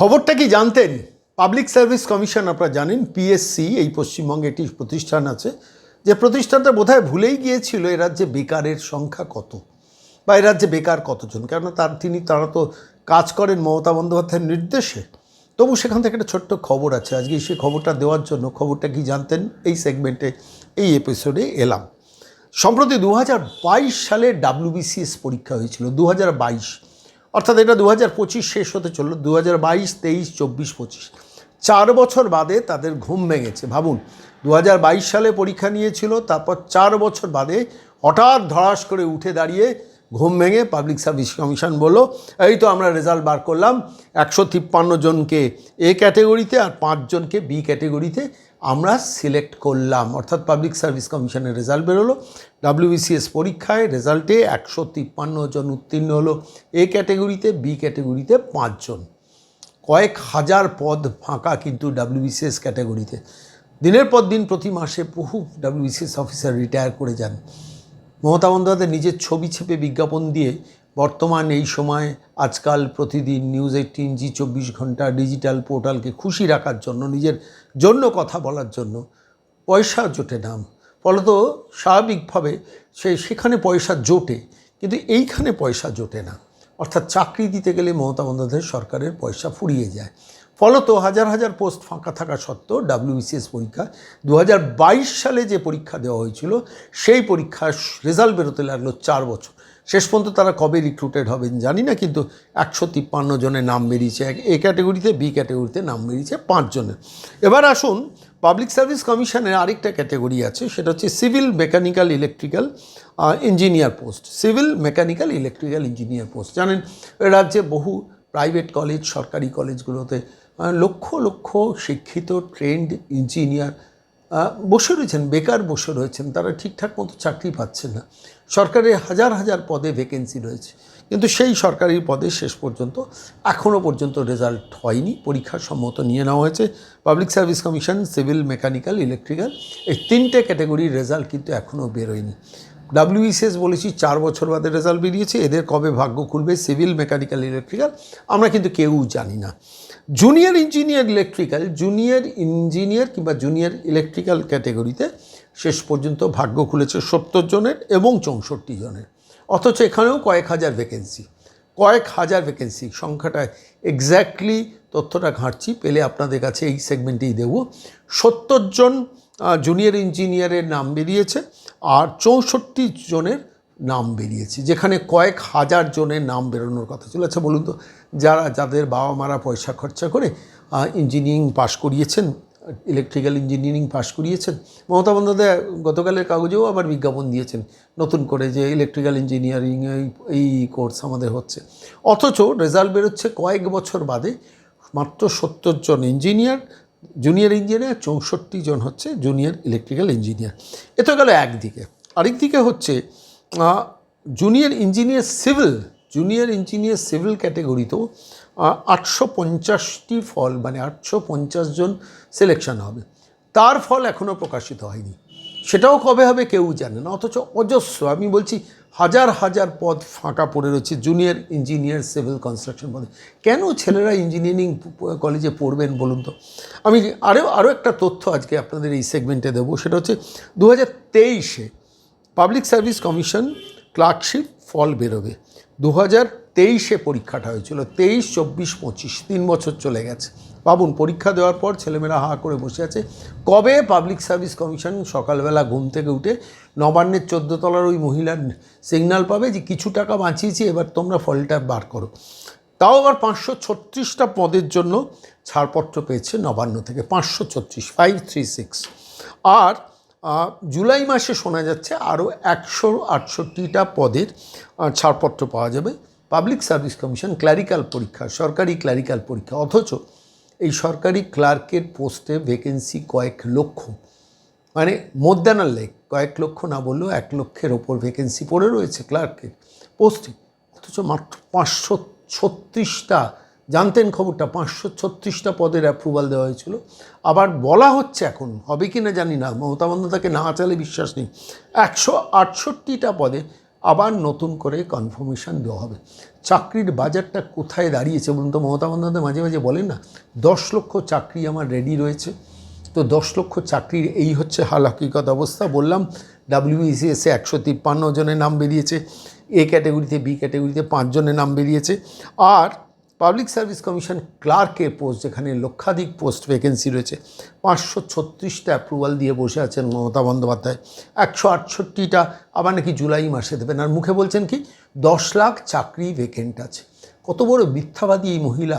খবরটা কি জানতেন? পাবলিক সার্ভিস কমিশন আপনারা জানেন পিএসসি এই পশ্চিমবঙ্গে একটি প্রতিষ্ঠান আছে, যে প্রতিষ্ঠানটা বোধহয় ভুলেই গিয়েছিল এ রাজ্যে বেকারের সংখ্যা কত বা এ রাজ্যে বেকার কতজন? কেননা তার, তিনি, তারা তো কাজ করেন মমতা বন্দ্যোপাধ্যায়ের নির্দেশে। তবু সেখান থেকে একটা ছোট্ট খবর আছে। আজকে সেই খবরটা দেওয়ার জন্য খবরটা কি জানতেন? এই সেগমেন্টে এই এপিসোডে এলাম। সম্প্রতি দু হাজার বাইশ সালে ডাব্লিউবিসিএস পরীক্ষা হয়েছিল। দু হাজার বাইশ অর্থাৎ এটা দু শেষ হতে চলল দু হাজার বাইশ, তেইশ, চব্বিশ, পঁচিশ। চার বছর বাদে তাদের ঘুম ভেঙেছে। ভাবুন দু হাজার বাইশ সালে পরীক্ষা নিয়েছিল, তারপর চার বছর বাদে হঠাৎ ধরাস করে উঠে দাঁড়িয়ে ঘুম ভেঙে পাবলিক সার্ভিস কমিশন বলল, এই তো আমরা রেজাল্ট বার করলাম, একশো তিপ্পান্ন জনকে এ ক্যাটেগরিতে আর পাঁচজনকে বি ক্যাটেগরিতে আমরা সিলেক্ট করলাম, অর্থাৎ পাবলিক সার্ভিস কমিশনের রেজাল্ট বেরোলো ডাব্লিউবিসিএস পরীক্ষায় রেজাল্টে একশো তিপ্পান্ন জন উত্তীর্ণ হলো। এ ক্যাটেগরিতে বি ক্যাটেগরিতে পাঁচজন কয়েক হাজার পদ ফাঁকা কিন্তু ডাব্লিউবিসিএস ক্যাটাগরিতে দিনের পর দিন, প্রতি মাসে বহু ডাব্লিউবিসিএস অফিসার রিটায়ার করে যান। মমতা বন্দ্যোপাধ্যায় নিজের ছবি ছেপে বিজ্ঞাপন দিয়ে বর্তমান এই সময় আজকাল প্রতিদিন নিউজ এইটিন জি চব্বিশ ঘণ্টা ডিজিটাল পোর্টালকে খুশি রাখার জন্য, নিজের জন্য কথা বলার জন্য পয়সা জোটে নাম। ফলত স্বাভাবিকভাবে সে সেখানে পয়সা জোটে, কিন্তু এইখানে পয়সা জোটে না। অর্থাৎ চাকরি দিতে গেলে মমতা বন্দ্যোপাধ্যায় সরকারের পয়সা ফুরিয়ে যায়। ফলত হাজার হাজার পোস্ট ফাঁকা থাকা সত্ত্বেও ডাব্লিউবিসিএস পরীক্ষা দু হাজার বাইশ সালে যে পরীক্ষা দেওয়া হয়েছিল, সেই পরীক্ষার রেজাল্ট বেরোতে লাগল চার বছর। শেষ পর্যন্ত তারা কবে রিক্রুটেড হবেন জানি না, কিন্তু একশো তিপ্পান্ন জনের নাম বেরিয়েছে। এ ক্যাটেগরিতে বি ক্যাটেগরিতে নাম বেরিয়েছে পাঁচজনের এবার আসুন পাবলিক সার্ভিস কমিশনের আরেকটা ক্যাটেগরি আছে, সেটা হচ্ছে civil mechanical electrical engineer post civil mechanical electrical engineer post জানেন রাজ্যে বহু প্রাইভেট কলেজ সরকারি কলেজগুলোতে লক্ষ লক্ষ শিক্ষিত ট্রেন্ড ইঞ্জিনিয়ার বসে রয়েছেন, বেকার বসে রয়েছেন, তারা ঠিকঠাক মতো চাকরি পাচ্ছেন না। সরকারের হাজার হাজার পদে ভ্যাকেন্সি রয়েছে, কিন্তু সেই সরকারি পদে শেষ পর্যন্ত এখনও পর্যন্ত রেজাল্ট হয়নি। পরীক্ষা সম্মত নিয়ে নেওয়া হয়েছে। Public service commission civil mechanical electrical এই তিনটে ক্যাটাগরির রেজাল্ট কিন্তু এখনও বেরোয়নি। ডাব্লিউবিসিএস বলেছি, চার বছর বাদে রেজাল্ট বেরিয়েছে। এদের কবে ভাগ্য খুলবে? সিভিল মেকানিক্যাল ইলেকট্রিক্যাল আমরা কিন্তু কেউ জানি না। Junior engineer electrical junior engineer কিংবা জুনিয়র ইলেকট্রিক্যাল ক্যাটেগরিতে শেষ পর্যন্ত ভাগ্য খুলেছে সত্তর জনের এবং চৌষট্টি জনের। অথচ এখানেও কয়েক হাজার ভ্যাকেন্সি কয়েক হাজার ভ্যাকেন্সি সংখ্যাটা এক্স্যাক্টলি তথ্যটা ঘাঁটছি, পেলে আপনাদের কাছে এই সেগমেন্টেই দেবো। সত্তর জন জুনিয়র ইঞ্জিনিয়ারের নাম বেরিয়েছে, আর চৌষট্টি জনের নাম বেরিয়েছে, যেখানে কয়েক হাজার জনের নাম বেরোনোর কথা ছিল। আচ্ছা বলুন তো, যারা, যাদের বাবা মারা পয়সা খরচা করে ইঞ্জিনিয়ারিং পাশ করিয়েছেন ইলেকট্রিক্যাল ইঞ্জিনিয়ারিং পাশ করিয়েছেন, মমতা বন্দ্যোপাধ্যায় গতকালের কাগজেও আবার বিজ্ঞাপন দিয়েছেন, নতুন করে যে ইলেকট্রিক্যাল ইঞ্জিনিয়ারিং এই কোর্স আমাদের হচ্ছে। অথচ রেজাল্ট বেরোচ্ছে কয়েক বছর বাদে, মাত্র সত্তর জন ইঞ্জিনিয়ার জুনিয়র ইঞ্জিনিয়ার চৌষট্টি জন হচ্ছে জুনিয়র ইলেকট্রিক্যাল ইঞ্জিনিয়ার এ তো গেল একদিকে। আরেকদিকে হচ্ছে junior engineer civil junior engineer civil ক্যাটেগরিতেও আটশো পঞ্চাশটি ফল মানে আটশো পঞ্চাশ জন সিলেকশন হবে। তার ফল এখনও প্রকাশিত হয়নি। সেটাও কবে হবে কেউ জানে না, অথচ অজস্র। আমি বলছি, হাজার হাজার পদ ফাঁকা পড়ে রয়েছে জুনিয়র ইঞ্জিনিয়ার সিভিল কনস্ট্রাকশন পদে। কেন ছেলেরা ইঞ্জিনিয়ারিং কলেজে পড়বেন বলুন তো? আমি আরও আরও একটা তথ্য আজকে আপনাদের এই সেগমেন্টে দেবো। সেটা হচ্ছে দু হাজার তেইশে পাবলিক সার্ভিস কমিশন ক্লার্কশিপ ফল বেরোবে। দু হাজার তেইশে পরীক্ষাটা হয়েছিল, তেইশ, চব্বিশ, পঁচিশ, তিন বছর চলে গেছে। ভাবুন পরীক্ষা দেওয়ার পর ছেলেমেয়েরা হাঁ করে বসে আছে। কবে পাবলিক সার্ভিস কমিশন সকালবেলা ঘুম থেকে উঠে নবান্নের তলার ওই মহিলার সিগন্যাল পাবে যে, কিছু টাকা বাঁচিয়েছি, এবার তোমরা ফলটা বার করো। তাও আবার পাঁচশো ছত্রিশটা পদের জন্য ছাড়পত্র পেয়েছে নবান্ন থেকে, পাঁচশো ছত্রিশ ফাইভ থ্রি সিক্স আর জুলাই মাসে শোনা যাচ্ছে আরও একশো আটষট্টিটা পদের ছাড়পত্র পাওয়া যাবে। পাবলিক সার্ভিস কমিশন ক্ল্যারিক্যাল পরীক্ষা, সরকারি ক্ল্যারিক্যাল পরীক্ষা, অথচ এই সরকারি ক্লার্কের পোস্টে ভ্যাকেন্সি কয়েক লক্ষ মানে মোদ্দানার লেখ কয়েক লক্ষ না বললেও এক লক্ষের ওপর ভ্যাকেন্সি পড়ে রয়েছে ক্লার্কের পোস্টে, অথচ মাত্র পাঁচশো ছত্রিশটা জানতেন খবরটা, পাঁচশো ছত্রিশটা পদের অ্যাপ্রুভাল দেওয়া হয়েছিল। আবার বলা হচ্ছে এখন, হবে কি না জানি না, মমতা বন্দ্যোপাধ্যায়কে না চালে বিশ্বাস নেই, একশো আটষট্টিটা পদে আবার নতুন করে কনফার্মেশন দেওয়া হবে। চাকরির বাজারটা কোথায় দাঁড়িয়েছে বলুন তো, মমতা বন্দ্যোপাধ্যায় মাঝে মাঝে বলেন না, দশ লক্ষ চাকরি আমার রেডি রয়েছে। তো দশ লক্ষ চাকরির এই হচ্ছে হাল, হকিকত অবস্থা, বললাম ডাব্লিউবিসিএসে একশো তিপ্পান্ন জনের নাম বেরিয়েছে এ ক্যাটাগরিতে বি ক্যাটাগরিতে পাঁচজনের নাম বেরিয়েছে। আর পাবলিক সার্ভিস কমিশন ক্লার্কের পোস্ট, যেখানে লক্ষাধিক পোস্ট ভ্যাকেন্সি রয়েছে, পাঁচশো ছত্রিশটা অ্যাপ্রুভাল দিয়ে বসে আছেন মমতা বন্দ্যোপাধ্যায়। একশো আটষট্টিটা আবার নাকি জুলাই মাসে দেবেন। আর মুখে বলছেন কি, দশ লাখ চাকরি ভেকেন্ট আছে। কত বড় মিথ্যাবাদী এই মহিলা।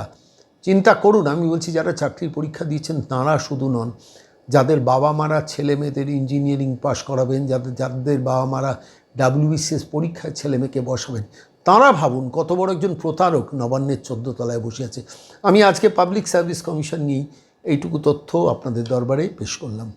চিন্তা করুন, আমি বলছি যারা চাকরির পরীক্ষা দিয়েছেন, তাঁরা শুধু নন। যাদের বাবা মারা ছেলে মেয়েদের ইঞ্জিনিয়ারিং পাশ করাবেন, যাদের যাদের বাবা মারা ডাব্লিউবিসিএস পরীক্ষায় ছেলে মেয়েকে বসাবেন তাঁরা ভাবুন কত বড় একজন প্রতারক নবান্নের চোদ্দ তলায় বসে আছে। আমি আজকে পাবলিক সার্ভিস কমিশন নিয়েই এইটুকু তথ্য আপনাদের দরবারে পেশ করলাম।